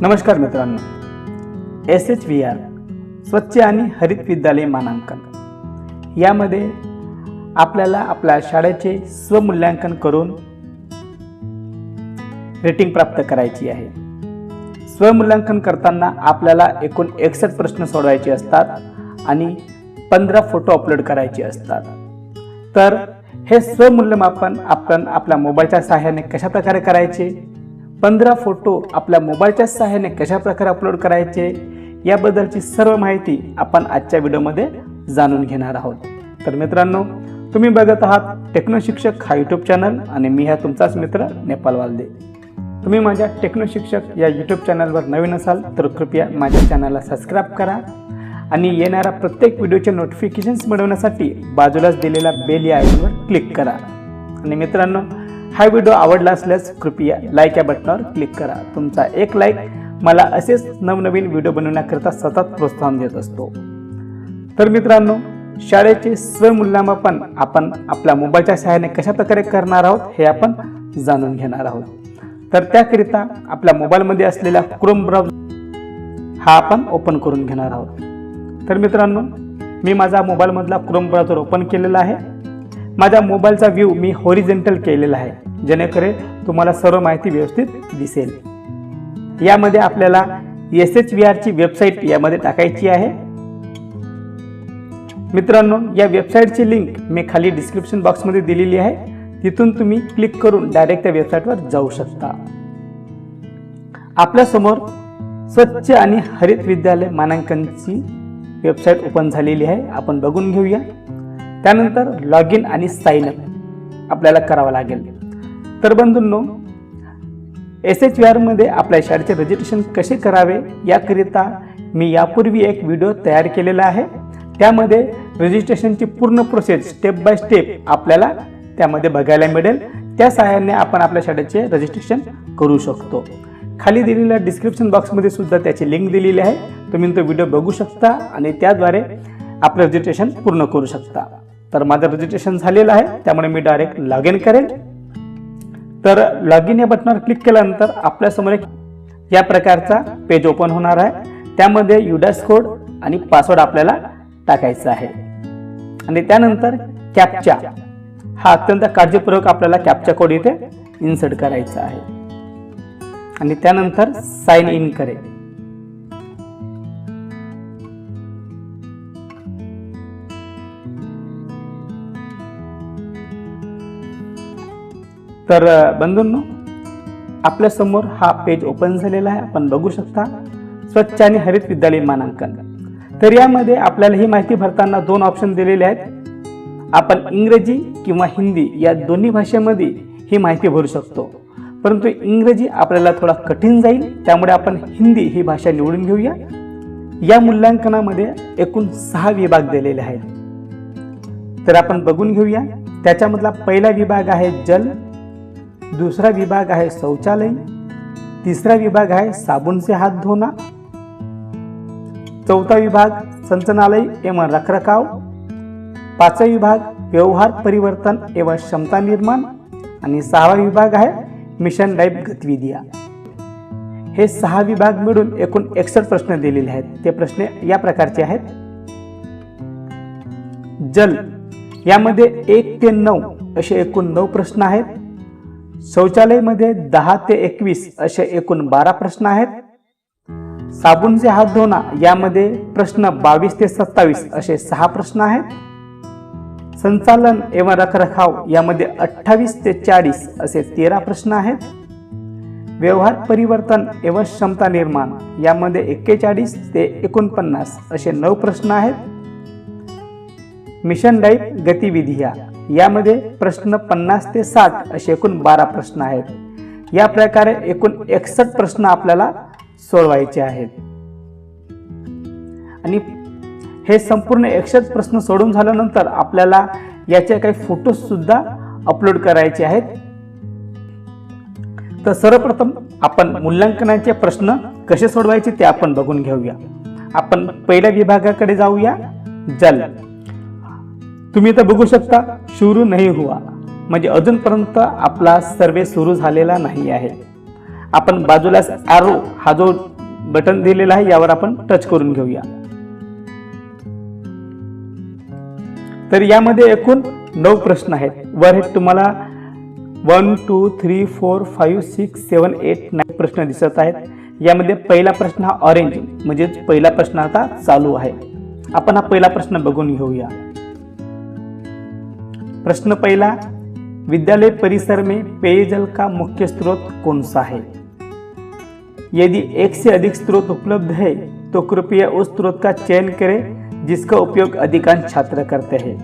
नमस्कार मित्रांनो. S H V R स्वच्छ आणि हरित विद्यालय मानांकन. यामध्ये आपल्याला आपल्या शाळेचे स्वमूल्यांकन करून रेटिंग प्राप्त करायची आहे. स्वमूल्यांकन करताना आपल्याला एकूण एकसष्ट प्रश्न सोडवायचे असतात आणि पंधरा फोटो अपलोड करायचे असतात. तर हे स्वमूल्यमापन आपण आपल्या मोबाईलच्या सहाय्याने कशा प्रकारे करायचे? पंधरा फोटो आपल्या मोबाईलच्या सहाय्याने कशा प्रकारे अपलोड करायचे याबद्दलची सर्व माहिती आपण आजच्या व्हिडिओमध्ये जाणून घेणार आहोत. तर मित्रांनो तुम्ही बघत आहात टेक्नो शिक्षक हा यूट्यूब चॅनल आणि मी ह्या तुमचाच मित्र नेपाल वालदे. तुम्ही माझ्या टेक्नो शिक्षक या यूट्यूब चॅनलवर नवीन असाल तर कृपया माझ्या चॅनलला सबस्क्राईब करा आणि येणाऱ्या प्रत्येक व्हिडिओचे नोटिफिकेशन्स मिळवण्यासाठी बाजूलाच दिलेल्या बेल या आयकॉनवर क्लिक करा. आणि मित्रांनो हा व्हिडिओ आवडला असल्यास कृपया लाईक या बटनावर क्लिक करा. तुमचा एक लाईक मला असेच नवनवीन व्हिडिओ बनवण्याकरिता सतत प्रोत्साहन देत असतो. तर मित्रांनो शाळेचे स्वमूल्यमापन आपण आपल्या मोबाईलच्या सहाय्याने कशा प्रकारे करणार आहोत हे आपण जाणून घेणार आहोत. तर त्याकरिता आपल्या मोबाईलमध्ये असलेला क्रोम ब्राउझर हा आपण ओपन करून घेणार आहोत. तर मित्रांनो मी माझा मोबाईलमधला क्रोम ब्राउझर ओपन केलेला आहे. माझ्या मोबाईलचा व्ह्यू मी होरिजेंटल केलेला आहे. जेणेकरून तुम्हाला सर्व माहिती व्यवस्थित दिसेल. यामध्ये आपल्याला एस एच व्ही आरची वेबसाईट यामध्ये टाकायची आहे. मित्रांनो या वेबसाईटची लिंक मी खाली डिस्क्रिप्शन बॉक्समध्ये दिलेली आहे. तिथून तुम्ही क्लिक करून डायरेक्ट त्या वेबसाईटवर जाऊ शकता. आपल्यासमोर स्वच्छ आणि हरित विद्यालय मानांकनची वेबसाईट ओपन झालेली आहे. आपण बघून घेऊया. त्यानंतर लॉग इन आणि साइन अप आपल्याला करावं लागेल. तर बंधूंनो एस एच व्ही आरमध्ये आपल्या शाळेचे रजिस्ट्रेशन कसे करावे याकरिता मी यापूर्वी एक व्हिडिओ तयार केलेला आहे. त्यामध्ये रजिस्ट्रेशनची पूर्ण प्रोसेस स्टेप बाय स्टेप आपल्याला त्यामध्ये बघायला मिळेल. त्या सहाय्याने आपण आपल्या शाळेचे रजिस्ट्रेशन करू शकतो. खाली दिलेल्या डिस्क्रिप्शन बॉक्समध्ये सुद्धा त्याची लिंक दिलेली आहे. तुम्ही तो व्हिडिओ बघू शकता आणि त्याद्वारे आपलं रजिस्ट्रेशन पूर्ण करू शकता. तर माझं रजिस्ट्रेशन झालेलं आहे. त्यामुळे मी डायरेक्ट लॉग इन करेल. तर लॉग इन या बटनावर क्लिक केल्यानंतर आपल्यासमोर एक या प्रकारचा पेज ओपन होणार आहे. त्यामध्ये युडास कोड आणि पासवर्ड आपल्याला टाकायचा आहे. आणि त्यानंतर कॅपचा हा अत्यंत काळजीपूर्वक आपल्याला कॅपचा कोड इथे इन्सर्ट करायचा आहे. आणि त्यानंतर साइन इन करेल. तर बंधूंनो आपल्यासमोर हा पेज ओपन झालेला आहे. आपण बघू शकता स्वच्छ आणि हरित विद्यालय मानांकन. तर यामध्ये आपल्याला ही माहिती भरताना दोन ऑप्शन दिलेले आहेत. आपण इंग्रजी किंवा हिंदी या दोन्ही भाषेमध्ये ही माहिती भरू शकतो. परंतु इंग्रजी आपल्याला थोडा कठीण जाईल त्यामुळे आपण हिंदी ही भाषा निवडून घेऊया. या मूल्यांकनामध्ये एकूण सहा विभाग दिलेले आहेत. तर आपण बघून घेऊया. त्याच्यामधला पहिला विभाग आहे जल दुसरा विभाग आहे शौचालय. तिसरा विभाग आहे साबुन से हात धोना चौथा विभाग संचनालय एवं रखरखाव. पाचवा विभाग व्यवहार परिवर्तन एवं क्षमता निर्माण. आणि सहावा विभाग आहे मिशन लाईफ गतिविधिया. हे सहा विभाग मिळून एकूण एकसष्ट प्रश्न दिलेले आहेत. ते प्रश्न या प्रकारचे आहेत. जल. यामध्ये एक ते नऊ असे एकूण नऊ प्रश्न आहेत. शौचालयमध्ये दहा ते एकवीस असे एकूण बारा प्रश्न आहेत. साबुनचे हात धुणा यामध्ये प्रश्न बावीस ते सत्तावीस असे सहा प्रश्न आहेत. संचालन एवं रखरखाव यामध्ये अठ्ठावीस ते चाळीस असे तेरा प्रश्न आहेत. व्यवहार परिवर्तन एवं क्षमता निर्माण यामध्ये एक्केचाळीस ते एकोणपन्नास असे नऊ प्रश्न आहेत. मिशन लाईफ गतिविधिया यामध्ये प्रश्न पन्नास ते साठ असे एकूण बारा प्रश्न आहेत. या प्रकारे एकूण एकसष्ट प्रश्न आपल्याला सोडवायचे आहेत. आणि हे संपूर्ण एकसष्ट प्रश्न सोडून झाल्यानंतर आपल्याला याचे काही फोटोज सुद्धा अपलोड करायचे आहेत. तर सर्वप्रथम आपण मूल्यांकनाचे प्रश्न कसे सोडवायचे ते आपण बघून घेऊया. आपण पहिल्या विभागाकडे जाऊया. जल. तुम्ही इथं बघू शकता सुरू नाही हुआ. म्हणजे अजूनपर्यंत आपला सर्वे सुरू झालेला नाही आहे. आपण बाजूला आरो हा जो बटन दिलेला आहे यावर आपण टच करून घेऊया. तर यामध्ये एकूण नऊ प्रश्न आहेत. वर हे तुम्हाला one two three four five six seven eight nine प्रश्न दिसत आहेत. यामध्ये पहिला प्रश्न हा ऑरेंज म्हणजेच पहिला प्रश्न आता चालू आहे. आपण हा पहिला प्रश्न बघून घेऊया. प्रश्न पहिला विद्यालय परिसर में पेयजल का मुख्य स्रोत कौन सा है? यदि एक से अधिक स्रोत उपलब्ध है तो कृपया उस स्रोत का चयन करें जिसका उपयोग अधिकांश छात्र करते हैं।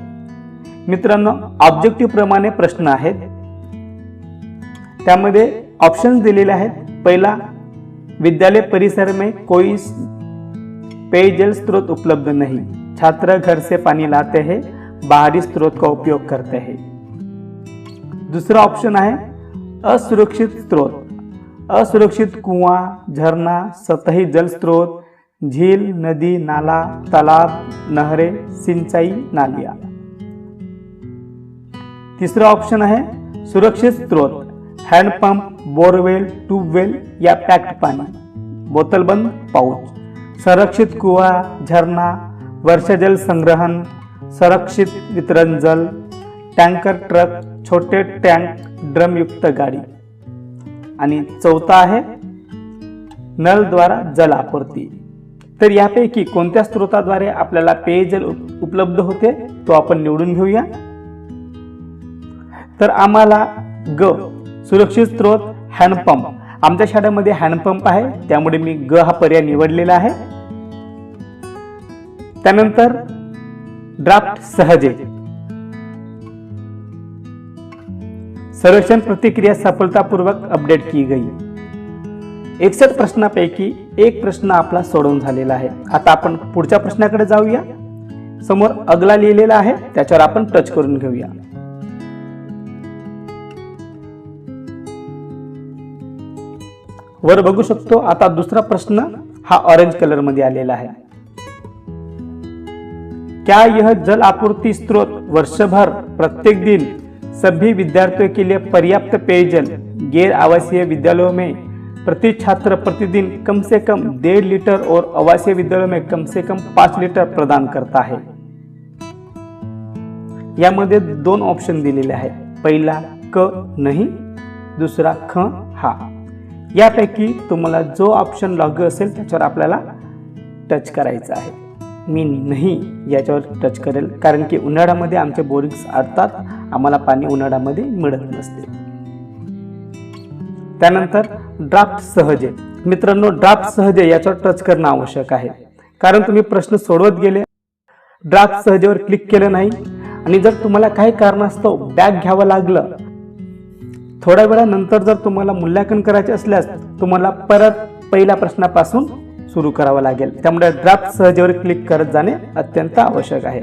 मित्रांनो ऑब्जेक्टिव्ह प्रमाणे प्रश्न आहेत। त्यामध्ये ऑप्शन्स दिलेले आहेत. पहिला विद्यालय परिसर में कोई पेयजल स्रोत उपलब्ध नहीं। छात्र घर से पानी लाते हैं। बाहरी स्रोत का उपयोग करते हैं। दूसरा ऑप्शन है असुरक्षित स्रोत। असुरक्षित कुआँ, झरना, सतही जल स्रोत, झील, नदी, नाला, तालाब, नहरे, सिंचाई नालिया। तीसरा ऑप्शन है सुरक्षित स्रोत। हँडपंप, बोरवेल, ट्यूबवेल या पॅक्ड पाणी बोतलबंद पाउच। संरक्षित कुआ, झरना, वर्षा जल संग्रहण संरक्षित वितरण जल टँकर ट्रक छोटे टँक ड्रमयुक्त गाडी. आणि चौथा आहे नलद्वारा जल आपूर्ती. तर यापैकी कोणत्या स्रोताद्वारे आपल्याला पेयजल उप- उपलब्ध होते तो आपण निवडून घेऊया. तर आम्हाला ग सुरक्षित स्रोत हँडपंप आमच्या शाळेमध्ये हँडपंप आहे त्यामुळे मी ग हा पर्याय निवडलेला आहे. त्यानंतर ड्राफ्ट सहजे सर्वेक्षण प्रतिक्रिया सफलतापूर्वक अपडेट की गई एकसठ प्रश्नापैकी एक प्रश्न आपला सोडवून झालेला आहे आता आपण पुढच्या प्रश्नाकडे जाऊया समोर अगला लिहिलेला आहे त्याच्यावर आपण टच करून घेऊया वर बघू शकतो आता दुसरा प्रश्न हा ऑरेंज कलरमध्ये आलेला आहे क्या यह जल आपूर्ति स्रोत वर्षभर प्रत्येक दिन सभी विद्यार्थियों के लिए पर्याप्त पेयजल गैर आवासीय विद्यालयों में प्रति छात्र प्रतिदिन कम से कम डेढ़ लीटर और आवासीय विद्यालयों में कम से कम पाच लीटर प्रदान करता है। यामध्ये दोन ऑप्शन दिलेले आहेत. पहिला क नाही. दुसरा ख हा. यापैकी तुम्हाला जो ऑप्शन लॉग असेल त्याच्यावर आपल्याला टच करायचा आहे. मी नाही याच्यावर टच करेल. कारण की उन्हाळ्यामध्ये आमचे बोरिंग्स अडतात आम्हाला पाणी उन्हाळ्यामध्ये मिळत नसते. त्यानंतर ड्राफ्ट सहजे. मित्रांनो ड्राफ्ट सहजे याच्यावर टच करणं आवश्यक आहे. कारण तुम्ही प्रश्न सोडवत गेले. ड्राफ्ट सहजेवर क्लिक केलं नाही. आणि जर तुम्हाला काही कारणास्तव बॅग घ्यावं लागलं थोड्या वेळानंतर जर तुम्हाला मूल्यांकन करायचे असल्यास तुम्हाला परत पहिल्या प्रश्नापासून सुरू करावं लागेल. त्यामुळे ड्राफ्ट सहजेवर क्लिक करत जाणे अत्यंत आवश्यक आहे.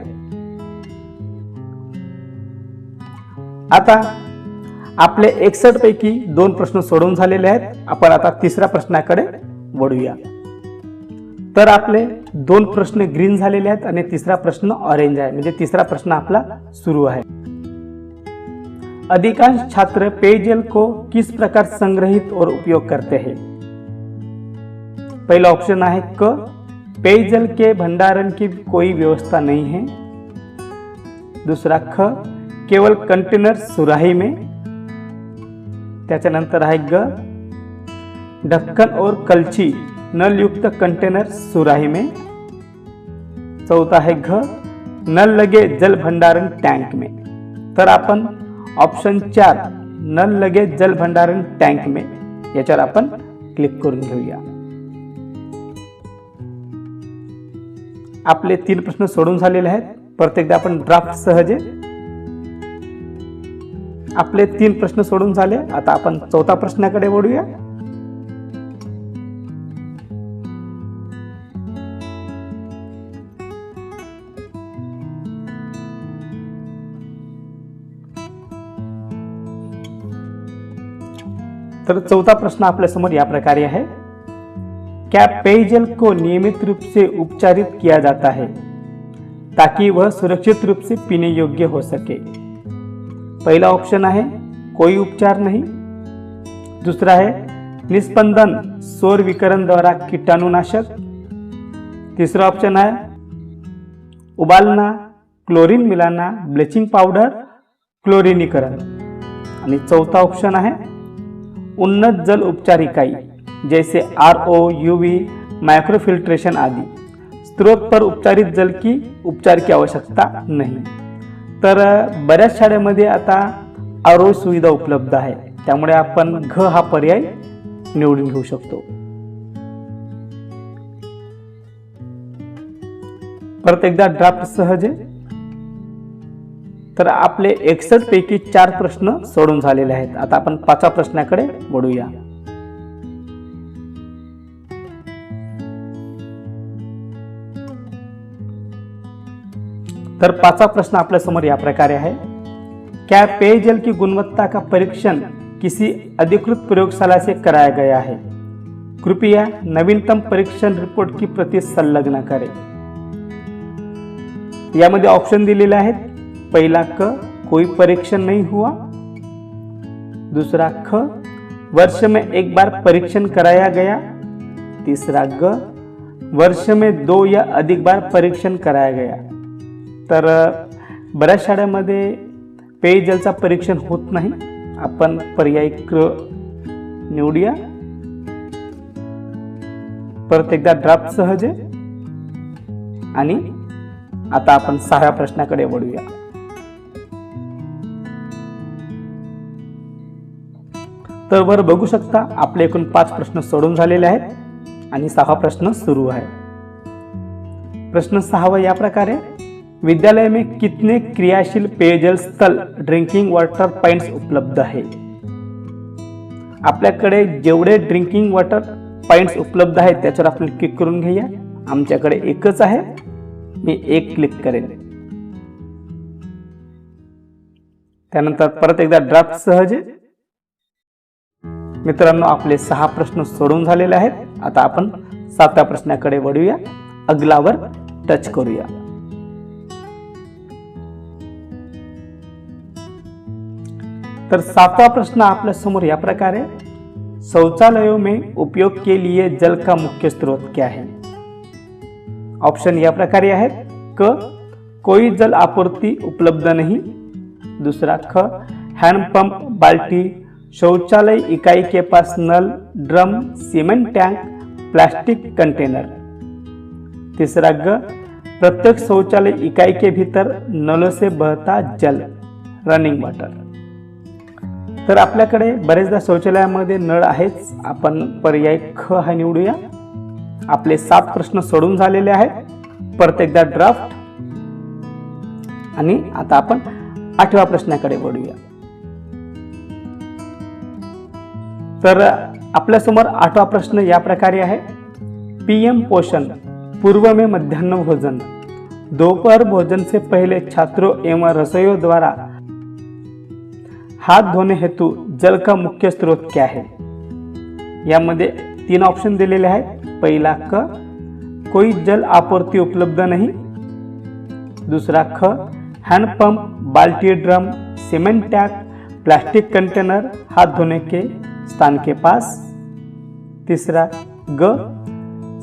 आता आपले एकसठ पैकी दोन प्रश्न सोडवून झालेले आहेत. आपण आता तिसऱ्या प्रश्नाकडे वळूया. तर आपले दोन प्रश्न ग्रीन झालेले आहेत आणि तिसरा प्रश्न ऑरेंज आहे. म्हणजे तिसरा प्रश्न आपला सुरू आहे. अधिकांश छात्र पेयजल को किस प्रकार संग्रहित और उपयोग करते हैं? पहला ऑप्शन है क. पेयजल के भंडारण की कोई व्यवस्था नहीं है. दूसरा ख. केवल कंटेनर सुराही में. त्याच्यानंतर आहे ग. ढक्कन और कलची नलयुक्त कंटेनर सुराही में. चौथा है घ. नल लगे जल भंडारण टँक में. तर आपण ऑप्शन चार नल लगे जल भंडारण टँक में. याच्यावर आपण क्लिक करून घेऊया. आपले तीन प्रश्न सोडून झालेले आहेत. प्रत्येकदा आपण ड्राफ्ट सहजे. आपले तीन प्रश्न सोडून झाले. आता आपण चौथा प्रश्नाकडे वळूया. तर चौथा प्रश्न आपल्यासमोर या प्रकारे आहे. क्या पेयजल को नियमित रूप से उपचारित किया जाता है ताकि वह सुरक्षित रूप से पीने योग्य हो सके? पहला ऑप्शन है कोई उपचार नहीं। दूसरा है निस्पंदन सौर विकरण द्वारा कीटाणुनाशक। तीसरा ऑप्शन आहे उबालना क्लोरीन मिलाना ब्लिचिंग पावडर क्लोरिनीकरण। आणि चौथा ऑप्शन आहे उन्नत जल उपचार इकाई जैसे R O U V microfiltration आदि। स्त्रोत पर उपचारित जल की उपचार की आवश्यकता नाही। तर बऱ्याच शाळेमध्ये आता आर ओ सुविधा उपलब्ध आहे त्यामुळे आपण घ हा पर्याय निवडून घेऊ शकतो. परत एकदा ड्राफ्ट सहज आहे. तर आपले एकसष्ट पैकी चार प्रश्न सोडून झालेले आहेत. आता आपण पाचव्या प्रश्नाकडे वळूया. तर पाचवा प्रश्न आपल्यासमोर या प्रकारे आहे. क्या पेयजल की गुणवत्ता का परीक्षण किसी अधिकृत प्रयोगशाला से कराया गया है? कृपया नवीनतम परीक्षण रिपोर्ट की प्रति संलग्न करें. यामध्ये ऑप्शन दिलेले आहेत. पहिला क कोई परीक्षण नहीं हुआ. दूसरा ख वर्ष में एक बार परीक्षण कराया गया. तीसरा ग वर्ष में दो या अधिक बार परीक्षण कराया गया. तर बऱ्याच शाळेमध्ये पेयजलचा परीक्षण होत नाही. आपण पर्याय क्र निवडूया. परत एकदा ड्राफ्ट सहज आहे. आणि आता आपण सहाव्या प्रश्नाकडे वळूया. तर वर बघू शकता आपले एकूण पाच प्रश्न सोडून झालेले आहेत आणि सहा प्रश्न सुरू आहे. प्रश्न सहावा या प्रकारे. विद्यालय में कितने क्रियाशील पेयजल स्थल ड्रिंकिंग वॉटर पॉइंट्स उपलब्ध आहे आपल्याकडे जेवढे ड्रिंकिंग वॉटर पॉइंट्स उपलब्ध आहेत त्याच्यावर आपण क्लिक करून घेऊया. आमच्याकडे एकच आहे. मी एक क्लिक करेन. त्यानंतर परत एकदा ड्राफ्ट सहज मित्रांनो आपले सहा प्रश्न सोडून झालेले आहेत. आता आपण सातव्या प्रश्नाकडे वळूया. अगलावर टच करूया. तर सातवा प्रश्न आपल्यासमोर या प्रकारे. शौचालयों में उपयोग के लिए जल का मुख्य स्रोत क्या है? ऑप्शन या प्रकारे आहेत. क कोई जल आपूर्ति उपलब्ध नहीं. दूसरा ख हैंडपंप बाल्टी शौचालय इकाई के पास null drum cement tank plastic container तीसरा ग प्रत्येक शौचालय इकाई के भीतर नलों से बहता जल रनिंग वाटर तर आपल्याकडे बरेचदा शौचालयामध्ये नळ आहेच. आपण पर्याय ख हा निवडूया. आपले सात प्रश्न सोडून झालेले आहेत. परत एकदा ड्राफ्ट आणि आता आपण आठव्या प्रश्नाकडे वळूया. तर आपल्यासमोर आठवा प्रश्न या प्रकारे आहे. पीएम पोषण पूर्व में मध्यान्ह भोजन. दोपहर भोजन से पहले छात्रों एवं रसोइयों द्वारा हाथ धोने हेतु जल का मुख्य स्रोत क्या है? यामध्ये तीन ऑप्शन दिलेले आहेत. पहिला क कोई जल आपूर्ति उपलब्ध नहीं. दूसरा ख हैंडपंप बाल्टी drum cement tank plastic container हाथ धोने के स्थान के पास. तीसरा ग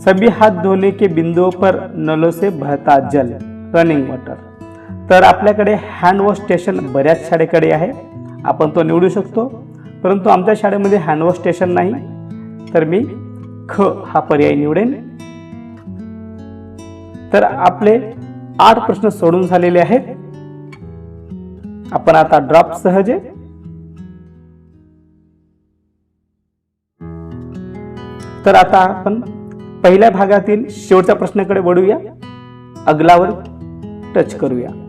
सभी हाथ धोने के बिंदुओं पर नलों से बहता जल रनिंग वॉटर तर आपल्याकडे हँडवॉश स्टेशन बऱ्याच शाळेकडे आहे. आपण तो निवडू शकतो. परंतु आमच्या शाळेमध्ये हँडवॉश स्टेशन नाही. तर मी ख हा पर्याय निवडेन. तर आपले आठ प्रश्न सोडून झालेले आहेत. आपण आता ड्रॉप सहजे. तर आता आपण पहिल्या भागातील शेवटच्या प्रश्नाकडे वळूया. अगलावर टच करूया.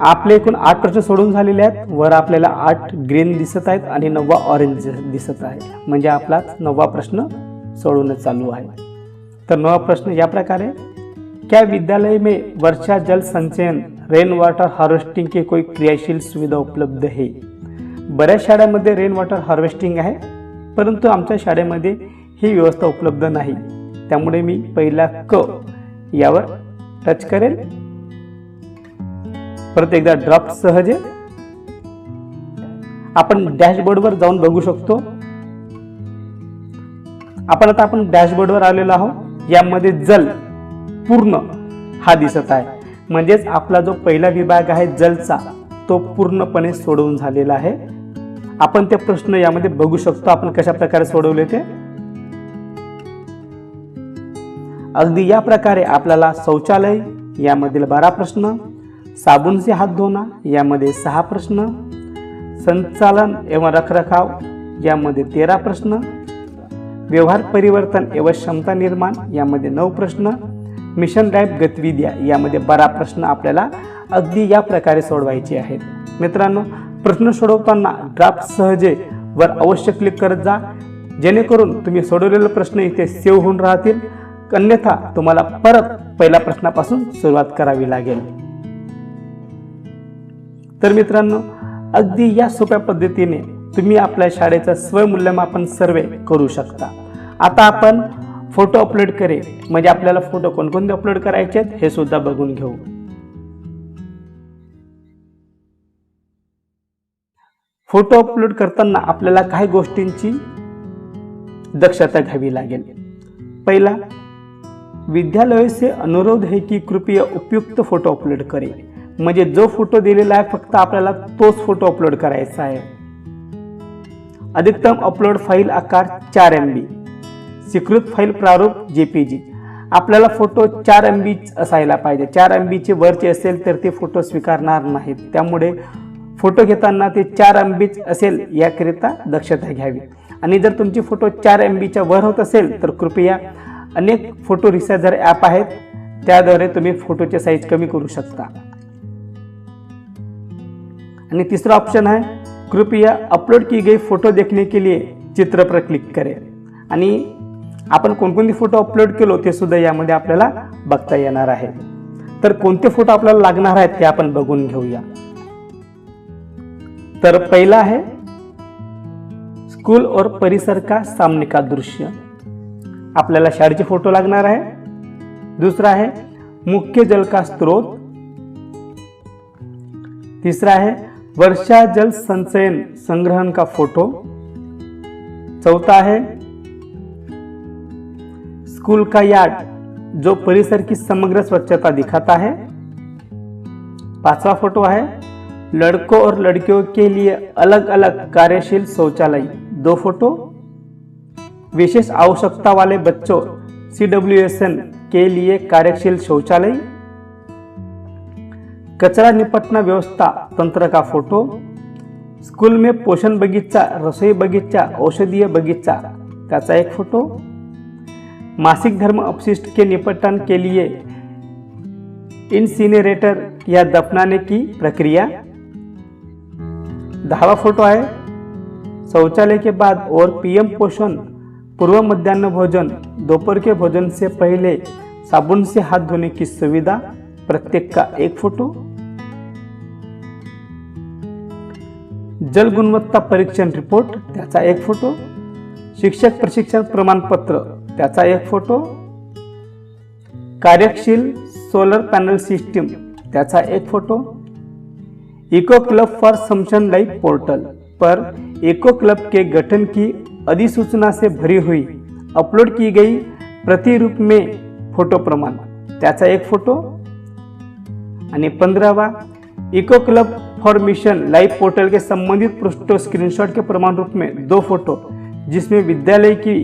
आपले एकूण आठ प्रश्न सोडून झालेले आहेत. वर आपल्याला आठ ग्रीन दिसत आहेत आणि नववा ऑरेंज दिसत आहे. म्हणजे आपला नववा प्रश्न सोडवणं चालू आहे. तर नवा प्रश्न या प्रकारे. क्या विद्यालय में वर्षा जल संचयन रेन वॉटर हार्वेस्टिंग की कोई क्रियाशील सुविधा उपलब्ध है? बऱ्याच शाळेमध्ये रेन वॉटर हार्वेस्टिंग आहे. परंतु आमच्या शाळेमध्ये ही व्यवस्था उपलब्ध नाही. त्यामुळे मी पहिला क यावर टच करेल. परत एकदा ड्राफ्ट सहज. आपण डॅशबोर्डवर जाऊन बघू शकतो. आपण आता आपण डॅशबोर्डवर आलेलो आहोत. यामध्ये जल पूर्ण हा दिसत आहे. म्हणजेच आपला जो पहिला विभाग आहे जलचा तो पूर्णपणे सोडवून झालेला आहे. आपण ते प्रश्न यामध्ये बघू शकतो. आपण कशा प्रकारे सोडवले ते? अगदी या प्रकारे आपल्याला शौचालय यामधील बारा प्रश्न साबुनचे हात धुणं यामध्ये सहा प्रश्न. संचालन एवं रखरखाव यामध्ये तेरा प्रश्न. व्यवहार परिवर्तन एवं क्षमता निर्माण यामध्ये नऊ प्रश्न. मिशन लाईफ गतिविद्या यामध्ये बारा प्रश्न आपल्याला अगदी या प्रकारे सोडवायचे आहेत. मित्रांनो प्रश्न सोडवताना ड्राफ्ट सहजे वर अवश्य क्लिक करत जा. जेणेकरून तुम्ही सोडवलेले प्रश्न इथे सेव्ह होऊन राहतील. अन्यथा तुम्हाला परत पहिल्या प्रश्नापासून सुरुवात करावी लागेल. तर मित्रांनो अगदी या सोप्या पद्धतीने तुम्ही आपल्या शाळेचं स्वमूल्यमापन सर्वे करू शकता. आता आपण फोटो अपलोड करे म्हणजे आपल्याला फोटो कोणकोणते अपलोड करायचे आहेत हे सुद्धा बघून घेऊ. फोटो अपलोड करताना आपल्याला काही गोष्टींची दक्षता घ्यावी लागेल. पहिला विद्यालय से अनुरोध है की कृपया उपयुक्त फोटो अपलोड करे म्हणजे जो फोटो दिलेला आहे फक्त आपल्याला तोच फोटो अपलोड करायचा आहे. अधिकतम अपलोड फाईल आकार चार एम बी स्वीकृत फाईल प्रारूप जेपीजी आपल्याला फोटो चार एम बी असायला पाहिजे. चार एम बीचे वरचे असेल तर ते फोटो स्वीकारणार नाहीत. त्यामुळे फोटो घेताना ते चार एम बीच असेल याकरिता दक्षता घ्यावी. आणि जर तुमची फोटो चार एम बीच्या वर होत असेल तर कृपया अनेक फोटो रिसायझर ॲप आहेत. त्याद्वारे तुम्ही फोटोचे साईज कमी करू शकता. आणि तिसरा ऑप्शन है कृपया अपलोड की गई फोटो देखने के लिए चित्र पर क्लिक करें. आणि आपण कोणकोणते फोटो अपलोड केलो ते सुद्धा यामध्ये आपल्याला बघता येणार आहे. तर कोणते फोटो आपल्याला लागणार आहेत ते आपण बघून घेऊया. तर पहिला आहे स्कूल और परिसर का सामने का दृश्य. आपल्याला शाळेचे फोटो लागणार आहे. दुसरा आहे मुख्य जल का स्रोत. तिसरा आहे वर्षा जल संचयन संग्रहण का फ़ोटो। चौथा है, स्कूल का यार्ड, जो परिसर की समग्र स्वच्छता दिखाता है। पांचवा फ़ोटो है, लड़कों और लड़कियों के लिए अलग अलग कार्यशील शौचालय। दो फ़ोटो। विशेष आवश्यकता वाले बच्चों CWSN के लिए कार्यशील शौचालय। कचरा निपटना व्यवस्था तंत्र का फोटो? स्कूल में पोषण बगीचा रसोई बगीचा औषधीय बगीचा त्याचा एक फोटो? मासिक धर्म अपशिष्ट के निपटन के लिए इंसिनेरेटर या दफनाने की प्रक्रिया? दहावा फोटो है शौचालय के बाद और पीएम पोषण पूर्व मध्यान्ह भोजन दोपहर के भोजन से पहले साबुन से हाथ धोने की सुविधा प्रत्येक का एक फोटो? जल गुणवत्ता परीक्षण रिपोर्ट त्याचा एक फोटो. शिक्षक प्रशिक्षण प्रमाणपत्र त्याचा एक फोटो. कार्यशील सोलर पॅनल सिस्टीम त्याचा एक photo. Eco club for mission life portal per eco club के गठन की अधिसूचना से भरी हुई अपलोड की गई प्रतिरूप में फोटो प्रमाण त्याचा एक फोटो. आणि पंधरावा eco club information mission live portal के संबंधित पृष्ठों स्क्रीनशॉट के प्रमाण रूप में दो फोटो जिसमें विद्यालय की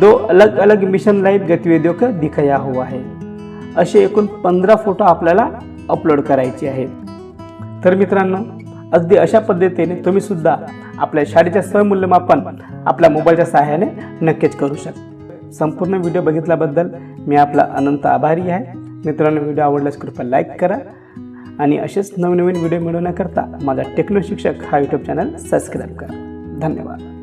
दो अलग अलग मिशन लाईव्ह गतिविधियों का दिखाया हुआ आहे असे एकूण पंधरा फोटो आपल्याला अपलोड करायचे आहेत तर मित्रांनो अगदी अशा पद्धतीने तुम्ही सुद्धा आपल्या शाळेच्या सहमूल्यमापन आपल्या मोबाईलच्या सहाय्याने नक्कीच करू शकता. संपूर्ण व्हिडिओ बघितल्याबद्दल मी आपला अनंत आभारी आहे. मित्रांनो व्हिडिओ आवडल्यास कृपया लाईक करा आणि असेच नवनवीन व्हिडिओ मिळवण्याकरता माझा टेक्नो शिक्षक हा यूट्यूब चॅनल सबस्क्राईब करा. धन्यवाद.